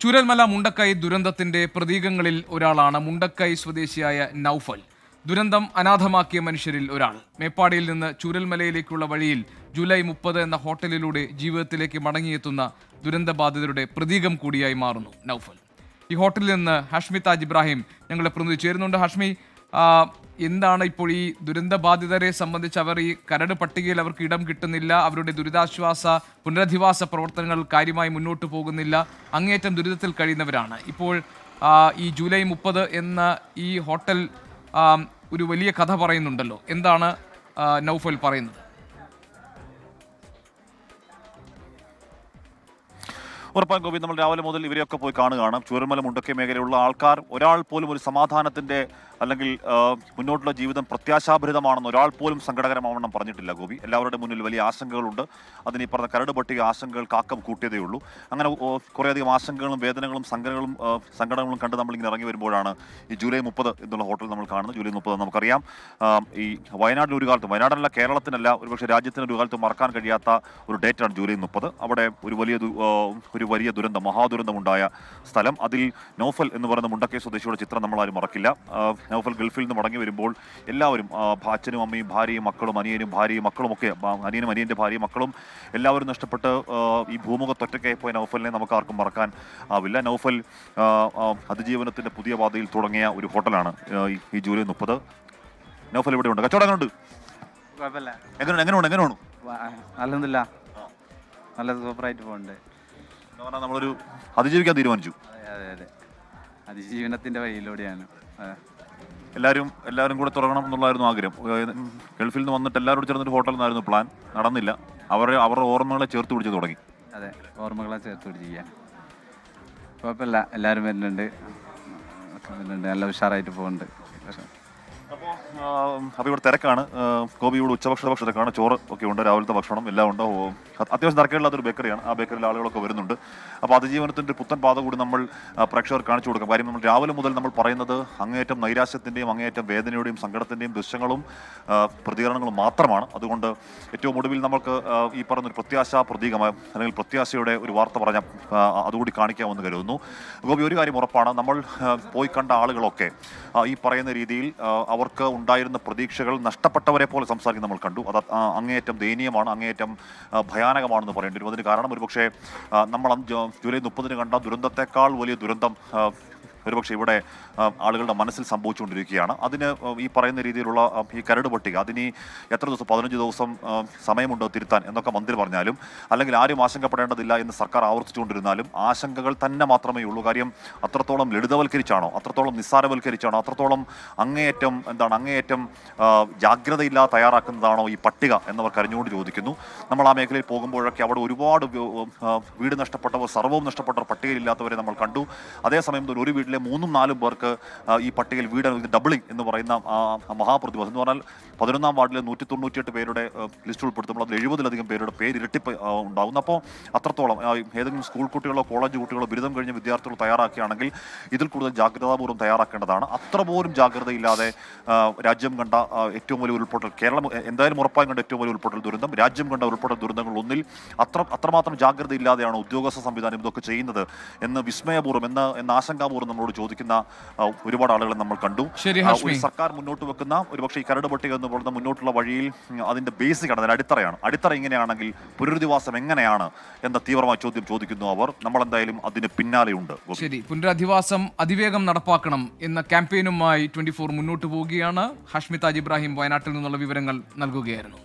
ചുരൽമല മുണ്ടക്കൈ ദുരന്തത്തിന്റെ പ്രതീകങ്ങളിൽ ഒരാളാണ് മുണ്ടക്കൈ സ്വദേശിയായ നൌഫൽ. ദുരന്തം അനാഥമാക്കിയ മനുഷ്യരിൽ ഒരാൾ. മേപ്പാടിയിൽ നിന്ന് ചുരൽമലയിലേക്കുള്ള വഴിയിൽ ജൂലൈ മുപ്പത് എന്ന ഹോട്ടലിലൂടെ ജീവിതത്തിലേക്ക് മടങ്ങിയെത്തുന്ന ദുരന്തബാധിതരുടെ പ്രതീകം കൂടിയായി മാറുന്നു നൌഫൽ. ഈ ഹോട്ടലിൽ നിന്ന് ഹഷ്മി താജ് ഇബ്രാഹിം ഞങ്ങളെ പ്രതിനിധി ചേരുന്നുണ്ട്. ഹാഷ്മി എന്താണ് ഇപ്പോൾ ഈ ദുരന്തബാധിതരെ സംബന്ധിച്ച് അവർ ഈ കരട് പട്ടികയിൽ അവർക്ക് ഇടം കിട്ടുന്നില്ല അവരുടെ ദുരിതാശ്വാസ പുനരധിവാസ പ്രവർത്തനങ്ങൾ കാര്യമായി മുന്നോട്ട് പോകുന്നില്ല അങ്ങേയറ്റം ദുരിതത്തിൽ കഴിയുന്നവരാണ്. ഇപ്പോൾ ഈ ജൂലൈ മുപ്പത് എന്ന ഈ ഹോട്ടൽ ഒരു വലിയ കഥ പറയുന്നുണ്ടല്ലോ. എന്താണ് നൗഫൽ പറയുന്നത്? ഉറപ്പായും ഗോപി നമ്മൾ രാവിലെ മുതൽ ഇവരെയൊക്കെ പോയി കാണുകയാണ്. ചൂരമല മുണ്ടക്കൈ മേഖലയിലുള്ള ആൾക്കാർ ഒരാൾ പോലും ഒരു സമാധാനത്തിന്റെ അല്ലെങ്കിൽ മുന്നോട്ടുള്ള ജീവിതം പ്രത്യാശാഭരിതമാണെന്ന് ഒരാൾ പോലും സങ്കടകരമാവണം പറഞ്ഞിട്ടില്ല ഗോപി. എല്ലാവരുടെ മുന്നിൽ വലിയ ആശങ്കകളുണ്ട്. അതിന് ഈ പറഞ്ഞ കരട് പട്ടിക ആശങ്കകൾ കാക്കം കൂട്ടിയതേ ഉള്ളൂ. അങ്ങനെ കുറേയധികം ആശങ്കകളും വേദനകളും സംഘടനകളും സങ്കടങ്ങളും കണ്ട് നമ്മളിങ്ങനെ ഇറങ്ങി വരുമ്പോഴാണ് ഈ ജൂലൈ മുപ്പത് എന്നുള്ള ഹോട്ടൽ നമ്മൾ കാണുന്നത്. ജൂലൈ മുപ്പത് നമുക്കറിയാം. ഈ വയനാട്ടിൽ ഒരു കാലത്ത് വയനാടല്ല കേരളത്തിനല്ല ഒരുപക്ഷെ രാജ്യത്തിന് ഒരു കാലത്ത് മറക്കാൻ കഴിയാത്ത ഒരു ഡേറ്റാണ് ജൂലൈ മുപ്പത്. അവിടെ ഒരു വലിയ ഒരു വലിയ ദുരന്തം മഹാദുരന്തമുണ്ടായ സ്ഥലം. അതിൽ നോഫൽ എന്ന് പറയുന്ന മുണ്ടക്കേ സ്വദേശിയുടെ ചിത്രം നമ്മൾ ആരും മറക്കില്ല നൗഫൽ ഗൾഫിൽ നിന്ന് മടങ്ങി വരുമ്പോൾ എല്ലാവരും അച്ഛനും അമ്മയും ഭാര്യയും മക്കളും അനിയനും ഭാര്യയും മക്കളും ഒക്കെ അനിയനും അനിയന്റെ ഭാര്യയും മക്കളും എല്ലാവരും നഷ്ടപ്പെട്ട് ഈ ഭൂമുഖത്തൊറ്റയ്ക്കായി പോയ നൗഫലിനെ നമുക്ക് ആർക്കും മറക്കാൻ ആവില്ല. നൗഫൽ അതിജീവനത്തിന്റെ പുതിയ പാതയിൽ തുടങ്ങിയ ഒരു ഹോട്ടലാണ് ഈ- ജൂലൈ മുപ്പത്. നൗഫൽ ഇവിടെ ഉണ്ട്. കച്ചവടം ഉണ്ട് എങ്ങനെയുണ്ട് എങ്ങനെയാണ് അല്ലെന്നില്ല നല്ല സൂപ്പറായിട്ട് പോകുന്നുണ്ട് എന്ന് പറഞ്ഞാൽ നമ്മളൊരു അതിജീവിക്കാൻ തീരുമാനിച്ചു. അതെ അതെ അതെ. അതിജീവനത്തിന്റെ വഴിയിലൂടെയാണ്. എല്ലാവരും എല്ലാവരും കൂടെ തുടങ്ങണം എന്നുള്ളായിരുന്നു ആഗ്രഹം. ഗൾഫിൽ നിന്ന് വന്നിട്ട് എല്ലാവരും ചേർന്നൊരു ഹോട്ടൽ നിന്നായിരുന്നു പ്ലാൻ നടന്നില്ല. അവരെ അവരുടെ ഓർമ്മകളെ ചേർത്ത് പിടിച്ച് തുടങ്ങി. അതെ ഓർമ്മകളെ ചേർത്ത് പിടിച്ചിരിക്കാൻ കുഴപ്പമില്ല. എല്ലാവരും വരുന്നുണ്ട്. വരുന്നുണ്ട്. നല്ല ഉഷാറായിട്ട് പോകുന്നുണ്ട് അപ്പോൾ അപ്പോൾ ഇവിടെ തിരക്കാണ്. ആഹ് ഗോപി ഇവിടെ ഉച്ചഭക്ഷണ ഭക്ഷണക്കാണ് ചോറ് ഒക്കെ ഉണ്ട് രാവിലത്തെ ഭക്ഷണം എല്ലാം ഉണ്ട്. അത്യാവശ്യം തിരക്കുകളില്ലാത്തൊരു ബേക്കറിയാണ്. ആ ബേക്കറിയിൽ ആളുകളൊക്കെ വരുന്നുണ്ട്. അപ്പോൾ അതിജീവനത്തിന്റെ പുത്തൻ പാത കൂടി നമ്മൾ പ്രേക്ഷകർ കാണിച്ചു കൊടുക്കാം. കാര്യം നമ്മൾ രാവിലെ മുതൽ നമ്മൾ പറയുന്നത് അങ്ങേയറ്റം നൈരാശ്യത്തിന്റെയും അങ്ങേയറ്റം വേദനയുടെയും സങ്കടത്തിന്റെയും ദൃശ്യങ്ങളും പ്രതികരണങ്ങളും മാത്രമാണ്. അതുകൊണ്ട് ഏറ്റവും ഒടുവിൽ നമുക്ക് ഈ പറഞ്ഞൊരു പ്രത്യാശ പ്രതീകമായ അല്ലെങ്കിൽ പ്രത്യാശയുടെ ഒരു വാർത്ത പറഞ്ഞ അതുകൂടി കാണിക്കാമെന്ന് കരുതുന്നു. ഗോപി ഒരു കാര്യം ഉറപ്പാണ്. നമ്മൾ പോയി കണ്ട ആളുകളൊക്കെ ഈ പറയുന്ന രീതിയിൽ അവർക്ക് ഉണ്ടായിരുന്ന പ്രതീക്ഷകൾ നഷ്ടപ്പെട്ടവരെ പോലെ സംസാരിക്കുന്ന നമ്മൾ കണ്ടു. അത് അങ്ങേയറ്റം ദയനീയമാണ് അങ്ങേയറ്റം ഭയാനകമാണെന്ന് പറയേണ്ടി വരും. അതിന് കാരണം ഒരുപക്ഷെ നമ്മൾ ജൂലൈ മുപ്പതിന് കണ്ട ദുരന്തത്തെക്കാൾ വലിയ ദുരന്തം ഒരുപക്ഷെ ഇവിടെ ആളുകളുടെ മനസ്സിൽ സംഭവിച്ചുകൊണ്ടിരിക്കുകയാണ്. അതിന് ഈ പറയുന്ന രീതിയിലുള്ള ഈ കരട് പട്ടിക അതിന് എത്ര ദിവസം പതിനഞ്ച് ദിവസം സമയമുണ്ടോ തിരുത്താൻ എന്നൊക്കെ മന്ത്രി പറഞ്ഞാലും അല്ലെങ്കിൽ ആരും ആശങ്കപ്പെടേണ്ടതില്ല എന്ന് സർക്കാർ ആവർത്തിച്ചുകൊണ്ടിരുന്നാലും ആശങ്കകൾ തന്നെ മാത്രമേ ഉള്ളൂ. കാര്യം അത്രത്തോളം ലളിതവൽക്കരിച്ചാണോ അത്രത്തോളം നിസ്സാരവൽക്കരിച്ചാണോ അത്രത്തോളം അങ്ങേയറ്റം എന്താണ് അങ്ങേയറ്റം ജാഗ്രതയില്ലാതെ തയ്യാറാക്കുന്നതാണോ ഈ പട്ടിക എന്നവർ കരഞ്ഞുകൊണ്ട് ചോദിക്കുന്നു. നമ്മൾ ആ മേഖലയിൽ പോകുമ്പോഴൊക്കെ അവിടെ ഒരുപാട് വീട് നഷ്ടപ്പെട്ടവർ സർവവും നഷ്ടപ്പെട്ടവർ പട്ടികയിലില്ലാത്തവരെ നമ്മൾ കണ്ടു. അതേസമയം ഒരു വീട്ടിലെ മൂന്നും നാലും പേർക്ക് ഈ പട്ടികയിൽ വീട് ഡബിളിംഗ് എന്ന് പറയുന്ന മഹാപ്രതിഭാസം എന്ന് പറഞ്ഞാൽ പതിനൊന്നാം വാർഡിലെ നൂറ്റി തൊണ്ണൂറ്റിയെട്ട് പേരുടെ ലിസ്റ്റ് ഉൾപ്പെടുത്തുമ്പോൾ അതിൽ എഴുപതിലധികം പേരുടെ പേര് ഇരട്ടിപ്പ് ഉണ്ടാകുന്നു. അപ്പോൾ അത്രത്തോളം ഏതെങ്കിലും സ്കൂൾ കുട്ടികളോ കോളേജ് കുട്ടികളോ ബിരുദം കഴിഞ്ഞ വിദ്യാർത്ഥികൾ തയ്യാറാക്കുകയാണെങ്കിൽ ഇതിൽ കൂടുതൽ ജാഗ്രതാപൂർവം തയ്യാറാക്കേണ്ടതാണ്. അത്ര പോലും ജാഗ്രതയില്ലാതെ രാജ്യം കണ്ട ഏറ്റവും വലിയ ഉൾപ്പൊട്ടൽ കേരളം എന്തായാലും ഉറപ്പായും കണ്ട ഏറ്റവും വലിയ ഉൾപ്പൊട്ടൽ ദുരന്തം. രാജ്യം കണ്ട ഉൾപ്പൊട്ടൽ ദുരന്തങ്ങൾ ഒന്നിൽ അത്ര അത്രമാത്രം ജാഗ്രതയില്ലാതെയാണ് ഉദ്യോഗസ്ഥ സംവിധാനം ഇതൊക്കെ ചെയ്യുന്നത് എന്ന് വിസ്മയപൂർവം എന്ന് എന്ന് ആശങ്കാപൂർവം നമ്മളോട് ചോദിക്കുന്ന ഒരുപാട് ആളുകളെ നമ്മൾ കണ്ടു. ഒരു സർക്കാർ മുന്നോട്ട് വെക്കുന്ന ഒരുപക്ഷെ ഈ കരട് പട്ടിക എന്ന് പറയുന്ന മുന്നോട്ടുള്ള വഴിയിൽ അതിന്റെ ബേസിക് ആണ് അതിന്റെ അടിത്തറയാണ്. അടിത്തറ ഇങ്ങനെയാണെങ്കിൽ പുനരധിവാസം എങ്ങനെയാണ് എന്ന തീവ്രമായ ചോദ്യം ചോദിക്കുന്നു അവർ. നമ്മൾ എന്തായാലും അതിന് പിന്നാലെയുണ്ട് ഉണ്ട് ശരി പുനരധിവാസം അതിവേഗം നടപ്പാക്കണം എന്ന ക്യാമ്പയിനുമായി ട്വന്റി ഫോർ മുന്നോട്ട് പോവുകയാണ്. ഹഷ്മിതാജ് ഇബ്രാഹിം വയനാട്ടിൽ നിന്നുള്ള വിവരങ്ങൾ നൽകുകയായിരുന്നു.